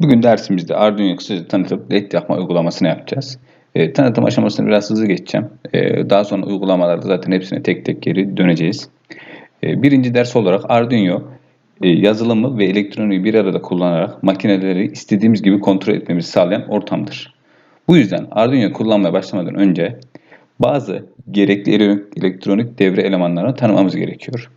Bugün dersimizde Arduino'yu kısaca tanıtıp led yakma uygulamasını yapacağız. E, tanıtım aşamasını biraz hızlı geçeceğim. E, daha sonra uygulamalarda zaten hepsine tek tek geri döneceğiz. E, birinci ders olarak Arduino e, yazılımı ve elektroniği bir arada kullanarak makineleri istediğimiz gibi kontrol etmemizi sağlayan ortamdır. Bu yüzden Arduino kullanmaya başlamadan önce bazı gerekli elektronik devre elemanlarını tanımamız gerekiyor.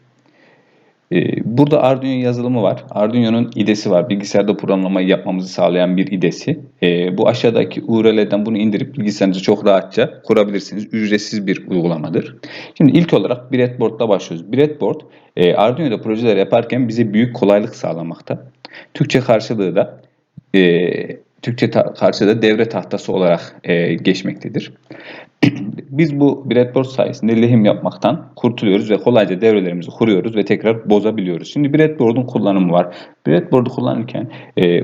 Ee, burada Arduino yazılımı var. Arduino'nun IDE'si var. Bilgisayarda programlamayı yapmamızı sağlayan bir IDE'si. Ee, bu aşağıdaki URL'den bunu indirip bilgisayarınızı çok rahatça kurabilirsiniz. Ücretsiz bir uygulamadır. Şimdi ilk olarak Breadboard'la başlıyoruz. Breadboard e, Arduino'da projeler yaparken bize büyük kolaylık sağlamakta. Türkçe karşılığı da e, Türkçe karşılığı devre tahtası olarak e, geçmektedir. Biz bu breadboard sayesinde lehim yapmaktan kurtuluyoruz ve kolayca devrelerimizi kuruyoruz ve tekrar bozabiliyoruz. Şimdi breadboard'un kullanımı var. Breadboard'u kullanırken e,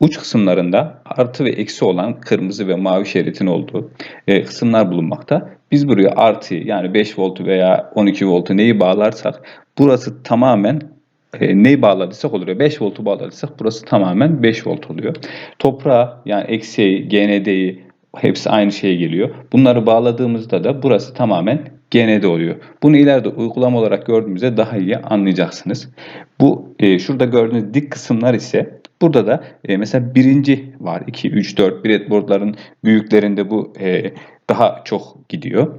uç kısımlarında artı ve eksi olan kırmızı ve mavi şeritin olduğu e, kısımlar bulunmakta. Biz buraya artı yani 5 volt veya 12 voltu neyi bağlarsak burası tamamen e, neyi bağladıysak oluyor. 5 voltu bağladıysak burası tamamen 5 volt oluyor. Toprağa yani eksiği, GND'yi hepsi aynı şeye geliyor. Bunları bağladığımızda da burası tamamen GND oluyor. Bunu ileride uygulama olarak gördüğümüzde daha iyi anlayacaksınız. Bu e, şurada gördüğünüz dik kısımlar ise burada da e, mesela birinci var. 2, 3, 4 breadboardların büyüklerinde bu e, daha çok gidiyor.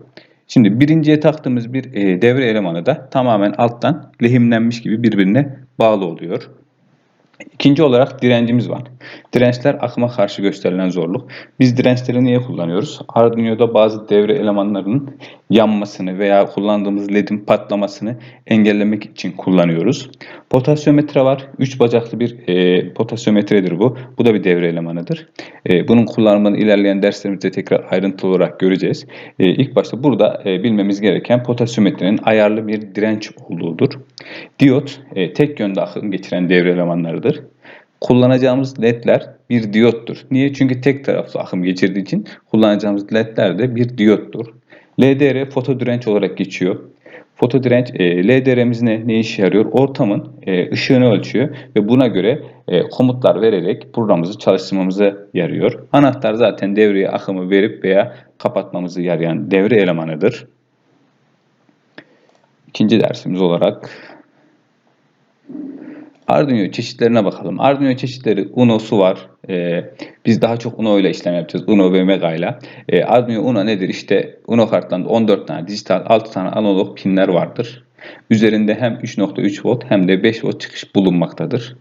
Şimdi birinciye taktığımız bir e, devre elemanı da tamamen alttan lehimlenmiş gibi birbirine bağlı oluyor. İkinci olarak direncimiz var. Dirençler akıma karşı gösterilen zorluk. Biz dirençleri niye kullanıyoruz? Arduino'da bazı devre elemanlarının yanmasını veya kullandığımız ledin patlamasını engellemek için kullanıyoruz. Potasyometre var. Üç bacaklı bir e, potasyometredir bu. Bu da bir devre elemanıdır. E, bunun kullanımını ilerleyen derslerimizde tekrar ayrıntılı olarak göreceğiz. E, ilk başta burada e, bilmemiz gereken potasyometrenin ayarlı bir direnç olduğudur. Diyot e, tek yönde akım geçiren devre elemanlarıdır. Kullanacağımız ledler bir diyottur. Niye? Çünkü tek taraflı akım geçirdiği için kullanacağımız ledler de bir diyottur. LDR foto direnç olarak geçiyor. Foto direnç e, LDR'miz ne, ne işe yarıyor? Ortamın e, ışığını ölçüyor ve buna göre e, komutlar vererek programımızı çalıştırmamıza yarıyor. Anahtar zaten devreye akımı verip veya kapatmamızı yarayan devre elemanıdır. İkinci dersimiz olarak Arduino çeşitlerine bakalım. Arduino çeşitleri Uno'su var. Ee, biz daha çok Uno ile işlem yapacağız. Uno ve Mega ile. Ee, Arduino Uno nedir? İşte Uno kartlarında 14 tane dijital 6 tane analog pinler vardır. Üzerinde hem 3.3 volt hem de 5 volt çıkış bulunmaktadır.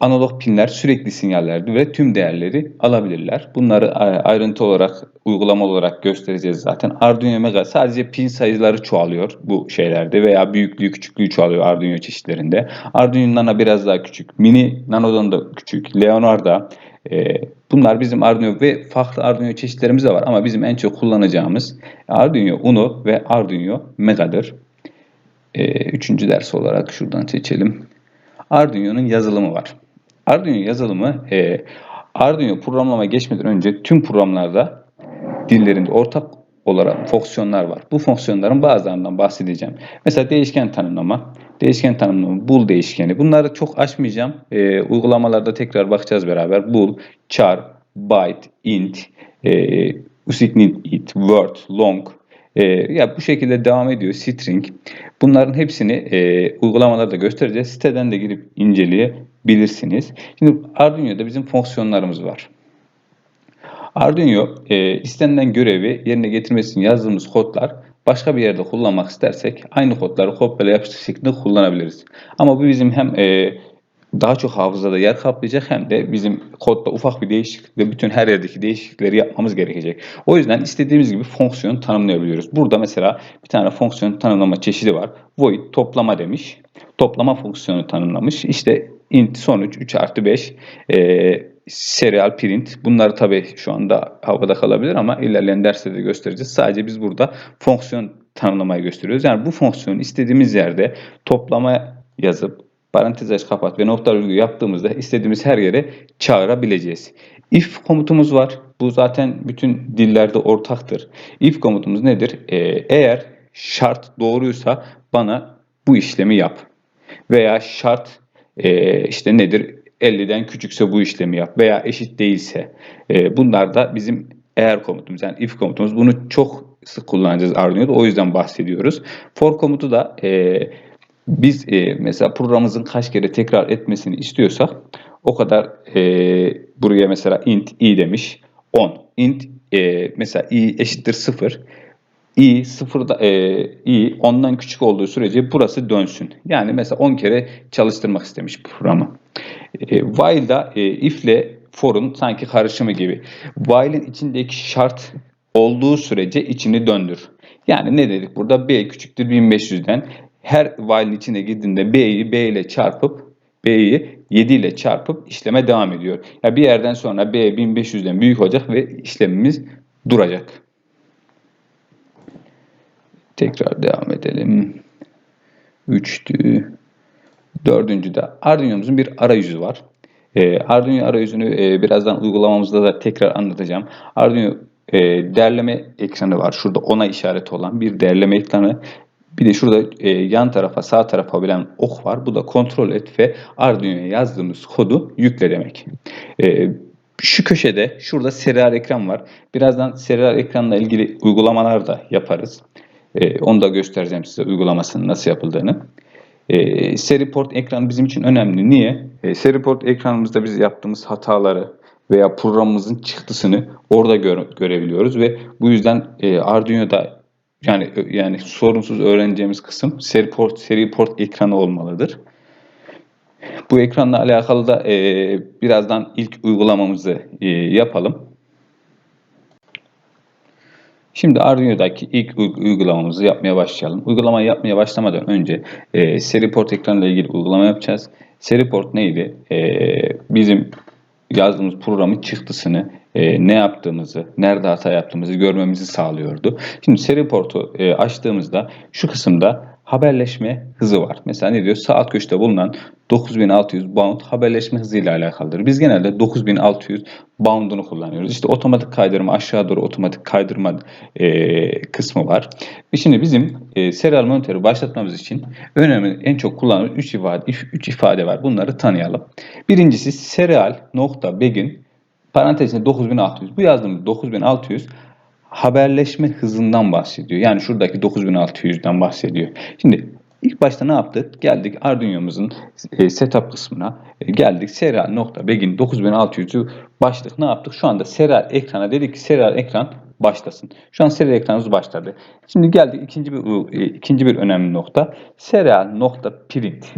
Analog pinler sürekli sinyallerdir ve tüm değerleri alabilirler. Bunları ayrıntı olarak, uygulama olarak göstereceğiz zaten. Arduino Mega sadece pin sayıları çoğalıyor bu şeylerde veya büyüklüğü küçüklüğü çoğalıyor Arduino çeşitlerinde. Arduino Nano biraz daha küçük. Mini Nano'dan da küçük. Leonardo e, bunlar bizim Arduino ve farklı Arduino çeşitlerimiz de var ama bizim en çok kullanacağımız Arduino Uno ve Arduino Mega'dır. E, üçüncü ders olarak şuradan seçelim. Arduino'nun yazılımı var. Arduino yazılımı e, Arduino programlama geçmeden önce tüm programlarda dillerinde ortak olarak fonksiyonlar var. Bu fonksiyonların bazılarından bahsedeceğim. Mesela değişken tanımlama, değişken tanımlama, bool değişkeni. Bunları çok açmayacağım. E, uygulamalarda tekrar bakacağız beraber. Bool, char, byte, int, e, usignit, it, word, long, e, ya bu şekilde devam ediyor string. Bunların hepsini e, uygulamalarda göstereceğiz. Siteden de girip inceleyebilirsiniz. Şimdi Arduino'da bizim fonksiyonlarımız var. Arduino e, istenilen görevi yerine getirmesi için yazdığımız kodlar başka bir yerde kullanmak istersek aynı kodları kopyala yapıştır şeklinde kullanabiliriz. Ama bu bizim hem e, daha çok hafızada yer kaplayacak hem de bizim kodda ufak bir değişiklik ve bütün her yerdeki değişiklikleri yapmamız gerekecek. O yüzden istediğimiz gibi fonksiyon tanımlayabiliyoruz. Burada mesela bir tane fonksiyon tanımlama çeşidi var. Void toplama demiş. Toplama fonksiyonu tanımlamış. İşte int sonuç 3 artı 5 e, serial print. Bunları tabii şu anda havada kalabilir ama ilerleyen derslerde göstereceğiz. Sadece biz burada fonksiyon tanımlamayı gösteriyoruz. Yani bu fonksiyonu istediğimiz yerde toplama yazıp parantez aç kapat ve nokta virgül yaptığımızda istediğimiz her yere çağırabileceğiz. If komutumuz var. Bu zaten bütün dillerde ortaktır. If komutumuz nedir? Ee, eğer şart doğruysa bana bu işlemi yap. Veya şart e, işte nedir? 50'den küçükse bu işlemi yap veya eşit değilse e, bunlar da bizim eğer komutumuz yani if komutumuz bunu çok sık kullanacağız Arduino'da o yüzden bahsediyoruz. For komutu da e, biz e, mesela programımızın kaç kere tekrar etmesini istiyorsak o kadar e, buraya mesela int i demiş 10 int e, mesela i eşittir 0 i sıfırda e, i ondan küçük olduğu sürece burası dönsün. Yani mesela 10 kere çalıştırmak istemiş programı. E, while'da e, if ile for'un sanki karışımı gibi. While'in içindeki şart olduğu sürece içini döndür. Yani ne dedik burada? B küçüktür 1500'den. Her while'in içine girdiğinde B'yi B ile çarpıp B'yi 7 ile çarpıp işleme devam ediyor. Ya bir yerden sonra B 1500'den büyük olacak ve işlemimiz duracak. Tekrar devam edelim. 3'tü. Dördüncü de Arduino'muzun bir arayüzü var. E, Arduino arayüzünü e, birazdan uygulamamızda da tekrar anlatacağım. Arduino e, derleme ekranı var. Şurada ona işareti olan bir derleme ekranı. Bir de şurada e, yan tarafa sağ tarafa bilen ok var. Bu da kontrol et ve Arduino'ya yazdığımız kodu yükle demek. E, şu köşede şurada serial ekran var. Birazdan serial ekranla ilgili uygulamalar da yaparız. E, onu da göstereceğim size uygulamasının nasıl yapıldığını. E, seri port ekranı bizim için önemli. Niye? E, seri port ekranımızda biz yaptığımız hataları veya programımızın çıktısını orada gör, görebiliyoruz ve bu yüzden e, Arduino'da yani yani sorunsuz öğreneceğimiz kısım seri port seri port ekranı olmalıdır. Bu ekranla alakalı da e, birazdan ilk uygulamamızı e, yapalım. Şimdi Arduino'daki ilk uygulamamızı yapmaya başlayalım. Uygulamayı yapmaya başlamadan önce e, seri port ekranıyla ilgili uygulama yapacağız. Seri port neydi? E, bizim yazdığımız programın çıktısını, e, ne yaptığımızı, nerede hata yaptığımızı görmemizi sağlıyordu. Şimdi seri portu e, açtığımızda şu kısımda haberleşme hızı var. Mesela ne diyor? Saat köşede bulunan 9600 bound haberleşme hızıyla alakalıdır. Biz genelde 9600 bound'unu kullanıyoruz. İşte otomatik kaydırma aşağı doğru otomatik kaydırma e, kısmı var. Ve şimdi bizim e, serial monitörü başlatmamız için önemli en çok kullanılan 3 ifade 3 ifade var. Bunları tanıyalım. Birincisi serial nokta begin parantezinde 9600. Bu yazdığımız 9600 haberleşme hızından bahsediyor. Yani şuradaki 9600'den bahsediyor. Şimdi ilk başta ne yaptık? Geldik Arduino'muzun e, setup kısmına. E, geldik serial nokta begin 9600'ü başlık ne yaptık? Şu anda serial ekrana dedik ki serial ekran başlasın. Şu an serial ekranımız başladı. Şimdi geldik ikinci bir e, ikinci bir önemli nokta. Serial nokta print.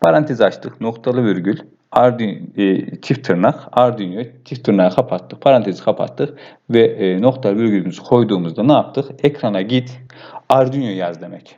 Parantez açtık. Noktalı virgül. Arduino e, çift tırnak, Arduino çift tırnağı kapattık, parantezi kapattık ve e, nokta virgülümüzü koyduğumuzda ne yaptık? Ekrana git, Arduino yaz demek.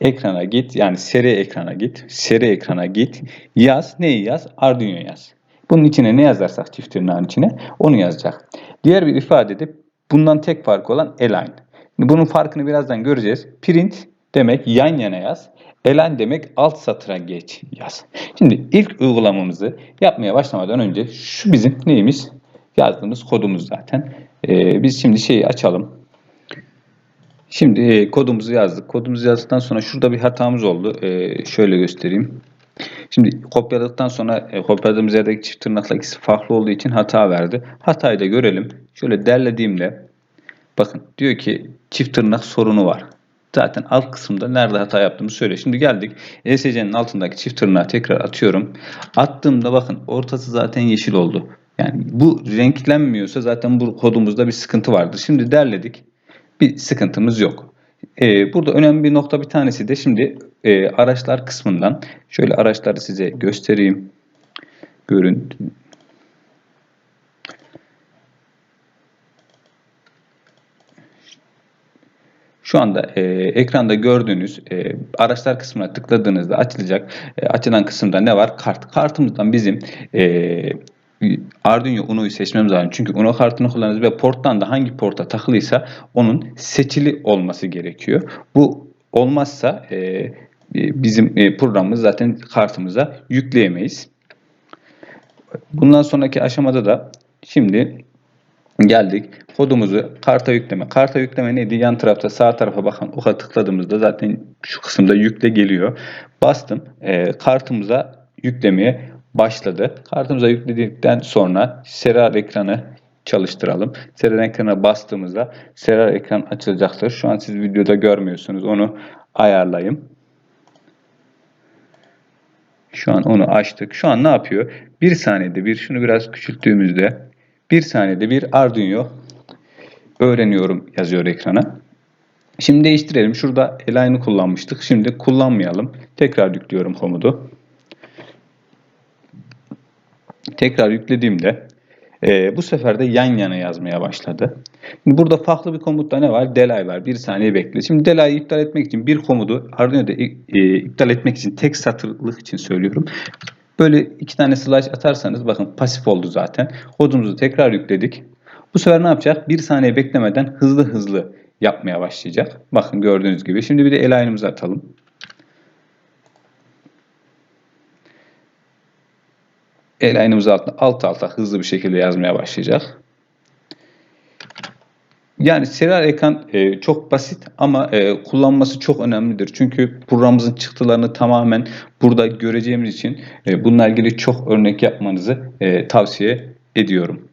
Ekrana git, yani seri ekrana git, seri ekrana git, yaz, neyi yaz? Arduino yaz. Bunun içine ne yazarsak çift tırnağın içine onu yazacak. Diğer bir ifade de bundan tek farkı olan align. Bunun farkını birazdan göreceğiz. Print demek yan yana yaz. Elen demek alt satıra geç yaz. Şimdi ilk uygulamamızı yapmaya başlamadan önce şu bizim neyimiz? Yazdığımız kodumuz zaten. Ee, biz şimdi şeyi açalım. Şimdi e, kodumuzu yazdık. Kodumuzu yazdıktan sonra şurada bir hatamız oldu. E, şöyle göstereyim. Şimdi kopyaladıktan sonra e, kopyaladığımız yerdeki çift tırnakla ikisi farklı olduğu için hata verdi. Hatayı da görelim. Şöyle derlediğimde bakın diyor ki çift tırnak sorunu var. Zaten alt kısımda nerede hata yaptığımı söylüyor. Şimdi geldik. ESC'nin altındaki çift tırnağı tekrar atıyorum. Attığımda bakın ortası zaten yeşil oldu. Yani bu renklenmiyorsa zaten bu kodumuzda bir sıkıntı vardır. Şimdi derledik. Bir sıkıntımız yok. Ee, burada önemli bir nokta bir tanesi de şimdi e, araçlar kısmından şöyle araçları size göstereyim. Görün Şu anda e, ekranda gördüğünüz e, araçlar kısmına tıkladığınızda açılacak. E, açılan kısımda ne var? Kart. Kartımızdan bizim e, Arduino Uno'yu seçmemiz lazım. Çünkü Uno kartını kullanırız ve porttan da hangi porta takılıysa onun seçili olması gerekiyor. Bu olmazsa e, bizim e, programımız zaten kartımıza yükleyemeyiz. Bundan sonraki aşamada da şimdi Geldik. Kodumuzu karta yükleme. Karta yükleme neydi? Yan tarafta sağ tarafa bakan oka tıkladığımızda zaten şu kısımda yükle geliyor. Bastım. E, kartımıza yüklemeye başladı. Kartımıza yükledikten sonra serial ekranı çalıştıralım. Serial ekrana bastığımızda serial ekran açılacaktır. Şu an siz videoda görmüyorsunuz. Onu ayarlayayım. Şu an onu açtık. Şu an ne yapıyor? Bir saniyede bir şunu biraz küçülttüğümüzde bir saniyede bir Arduino öğreniyorum yazıyor ekrana. Şimdi değiştirelim. Şurada Align'ı kullanmıştık. Şimdi kullanmayalım. Tekrar yüklüyorum komutu. Tekrar yüklediğimde e, bu sefer de yan yana yazmaya başladı. Şimdi burada farklı bir komutta ne var? Delay var. Bir saniye bekle. Şimdi delay'ı iptal etmek için bir komutu Arduino'da e, iptal etmek için tek satırlık için söylüyorum. Böyle iki tane slash atarsanız bakın pasif oldu zaten. Kodumuzu tekrar yükledik. Bu sefer ne yapacak? Bir saniye beklemeden hızlı hızlı yapmaya başlayacak. Bakın gördüğünüz gibi. Şimdi bir de el aynımızı atalım. El aynımızı alt, alt alta hızlı bir şekilde yazmaya başlayacak. Yani serial ekran e, çok basit ama e, kullanması çok önemlidir. Çünkü programımızın çıktılarını tamamen burada göreceğimiz için e, bununla ilgili çok örnek yapmanızı e, tavsiye ediyorum.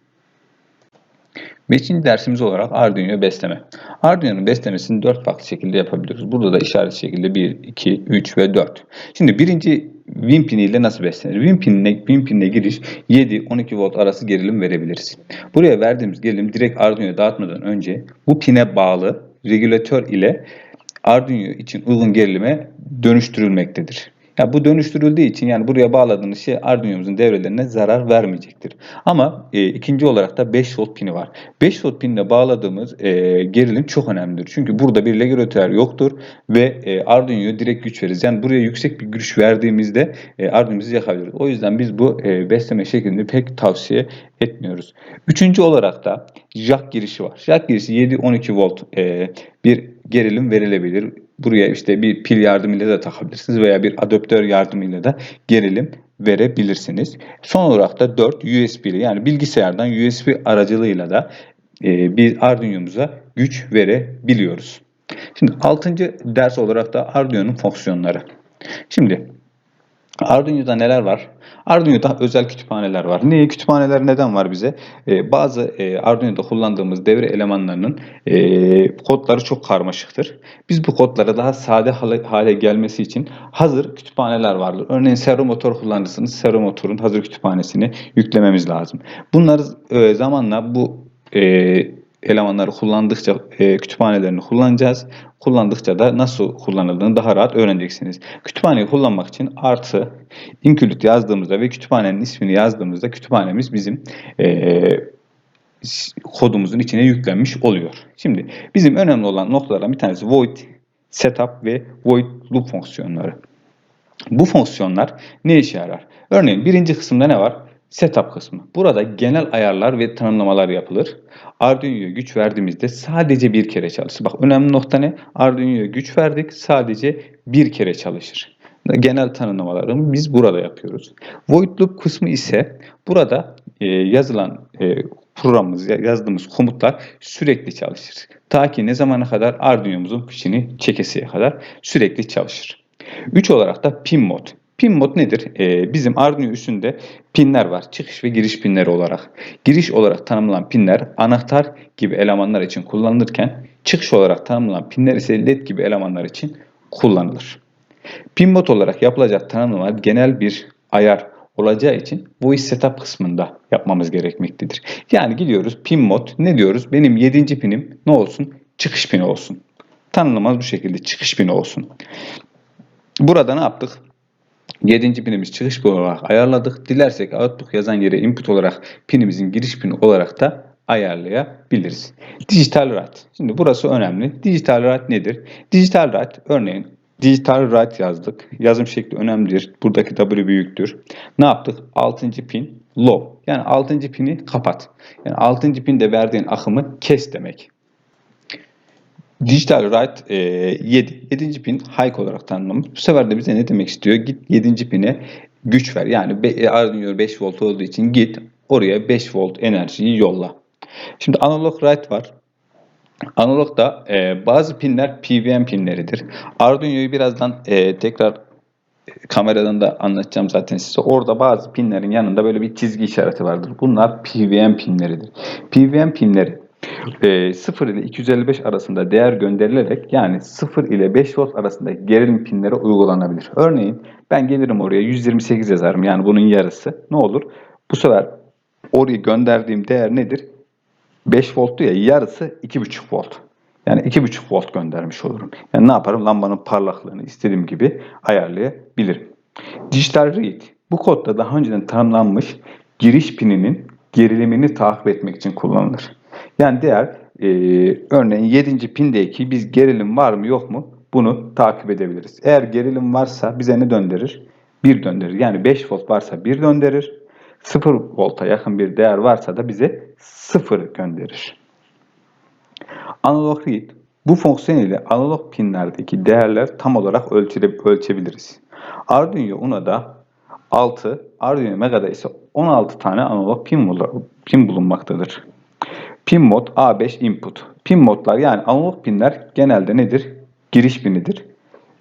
Beşinci dersimiz olarak Arduino besleme. Arduino'nun beslemesini dört farklı şekilde yapabiliyoruz. Burada da işaret şekilde 1, 2, 3 ve 4. Şimdi birinci Win pini ile nasıl beslenir? Win pinine, Win pinine giriş 7-12 volt arası gerilim verebiliriz. Buraya verdiğimiz gerilim direkt Arduino'ya dağıtmadan önce bu pine bağlı regülatör ile Arduino için uygun gerilime dönüştürülmektedir. Ya bu dönüştürüldüğü için yani buraya bağladığınız şey Arduino'muzun devrelerine zarar vermeyecektir. Ama e, ikinci olarak da 5 volt pini var. 5 volt pinle bağladığımız e, gerilim çok önemlidir. Çünkü burada bir regülatör yoktur ve e, Arduino'ya direkt güç veririz. Yani buraya yüksek bir güç verdiğimizde e, Arduino'muzu yakabiliriz. O yüzden biz bu e, besleme şeklini pek tavsiye etmiyoruz. Üçüncü olarak da jack girişi var. Jack girişi 7-12 volt e, bir gerilim verilebilir. Buraya işte bir pil yardımıyla da takabilirsiniz veya bir adaptör yardımıyla da gerilim verebilirsiniz. Son olarak da 4 USB ile yani bilgisayardan USB aracılığıyla da e, bir Arduino'muza güç verebiliyoruz. Şimdi 6. ders olarak da Arduino'nun fonksiyonları. Şimdi Arduino'da neler var? Arduino'da özel kütüphaneler var. Niye kütüphaneler neden var bize? Ee, bazı e, Arduino'da kullandığımız devre elemanlarının e, kodları çok karmaşıktır. Biz bu kodlara daha sade hale, hale gelmesi için hazır kütüphaneler vardır. Örneğin servo motor kullanırsanız servo motorun hazır kütüphanesini yüklememiz lazım. Bunları e, zamanla bu e, elemanları kullandıkça e, kütüphanelerini kullanacağız. Kullandıkça da nasıl kullanıldığını daha rahat öğreneceksiniz. Kütüphaneyi kullanmak için artı include yazdığımızda ve kütüphanenin ismini yazdığımızda kütüphanemiz bizim e, kodumuzun içine yüklenmiş oluyor. Şimdi bizim önemli olan noktalardan bir tanesi void setup ve void loop fonksiyonları. Bu fonksiyonlar ne işe yarar? Örneğin birinci kısımda ne var? Setup kısmı. Burada genel ayarlar ve tanımlamalar yapılır. Arduino'ya güç verdiğimizde sadece bir kere çalışır. Bak önemli nokta ne? Arduino'ya güç verdik sadece bir kere çalışır. Genel tanımlamalarını biz burada yapıyoruz. Void loop kısmı ise burada e, yazılan e, programımız, yazdığımız komutlar sürekli çalışır. Ta ki ne zamana kadar Arduino'muzun fişini çekesiye kadar sürekli çalışır. 3 olarak da pin mod. Pin mod nedir? Ee, bizim Arduino üstünde pinler var. Çıkış ve giriş pinleri olarak. Giriş olarak tanımlanan pinler anahtar gibi elemanlar için kullanılırken çıkış olarak tanımlanan pinler ise led gibi elemanlar için kullanılır. Pin mod olarak yapılacak tanımlamalar genel bir ayar olacağı için iş setup kısmında yapmamız gerekmektedir. Yani gidiyoruz pin mod ne diyoruz? Benim 7. pinim ne olsun? Çıkış pini olsun. Tanımlamamız bu şekilde çıkış pini olsun. Burada ne yaptık? 7. pinimiz çıkış pin olarak ayarladık. Dilersek output yazan yere input olarak pinimizin giriş pini olarak da ayarlayabiliriz. Dijital write. Şimdi burası önemli. Dijital write nedir? Dijital write örneğin dijital write yazdık. Yazım şekli önemlidir. Buradaki W büyüktür. Ne yaptık? 6. pin low. Yani 6. pini kapat. Yani 6. pinde verdiğin akımı kes demek. Digital write e, 7. 7. pin high olarak tanımlamış. Bu sefer de bize ne demek istiyor? Git 7. pine güç ver. Yani be, Arduino 5 volt olduğu için git oraya 5 volt enerjiyi yolla. Şimdi analog write var. Analogda e, bazı pinler PWM pinleridir. Arduino'yu birazdan e, tekrar kameradan da anlatacağım zaten size. Orada bazı pinlerin yanında böyle bir çizgi işareti vardır. Bunlar PWM pinleridir. PWM pinleri e, 0 ile 255 arasında değer gönderilerek yani 0 ile 5 volt arasında gerilim pinleri uygulanabilir. Örneğin ben gelirim oraya 128 yazarım yani bunun yarısı. Ne olur? Bu sefer oraya gönderdiğim değer nedir? 5 volttu ya yarısı 2,5 volt. Yani 2,5 volt göndermiş olurum. Yani ne yaparım? Lambanın parlaklığını istediğim gibi ayarlayabilirim. Dijital read. Bu kodda daha önceden tanımlanmış giriş pininin gerilimini takip etmek için kullanılır. Yani değer e, örneğin 7. pindeki biz gerilim var mı yok mu bunu takip edebiliriz. Eğer gerilim varsa bize ne döndürür? 1 döndürür. Yani 5 volt varsa 1 döndürür. 0 volta yakın bir değer varsa da bize 0 gönderir. Analog read. Bu fonksiyon ile analog pinlerdeki değerler tam olarak ölçüle, ölçebiliriz. Arduino Uno'da 6, Arduino Mega'da ise 16 tane analog pin, pin bulunmaktadır. Pin mod A5 input. Pin modlar yani analog pinler genelde nedir? Giriş pinidir.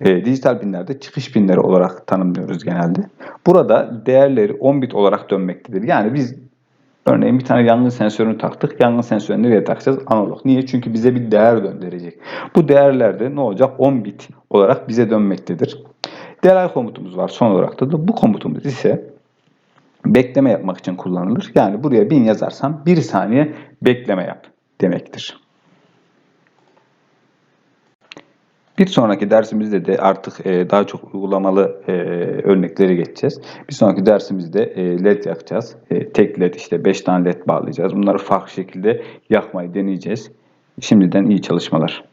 E, dijital pinlerde çıkış pinleri olarak tanımlıyoruz genelde. Burada değerleri 10 bit olarak dönmektedir. Yani biz örneğin bir tane yangın sensörünü taktık. Yangın sensörünü nereye takacağız? Analog. Niye? Çünkü bize bir değer gönderecek. Bu değerler de ne olacak? 10 bit olarak bize dönmektedir. Delay komutumuz var son olarak da Bu komutumuz ise bekleme yapmak için kullanılır. Yani buraya 1000 yazarsam 1 saniye bekleme yap demektir. Bir sonraki dersimizde de artık e, daha çok uygulamalı e, örnekleri geçeceğiz. Bir sonraki dersimizde e, led yakacağız. Tek led işte 5 tane led bağlayacağız. Bunları farklı şekilde yakmayı deneyeceğiz. Şimdiden iyi çalışmalar.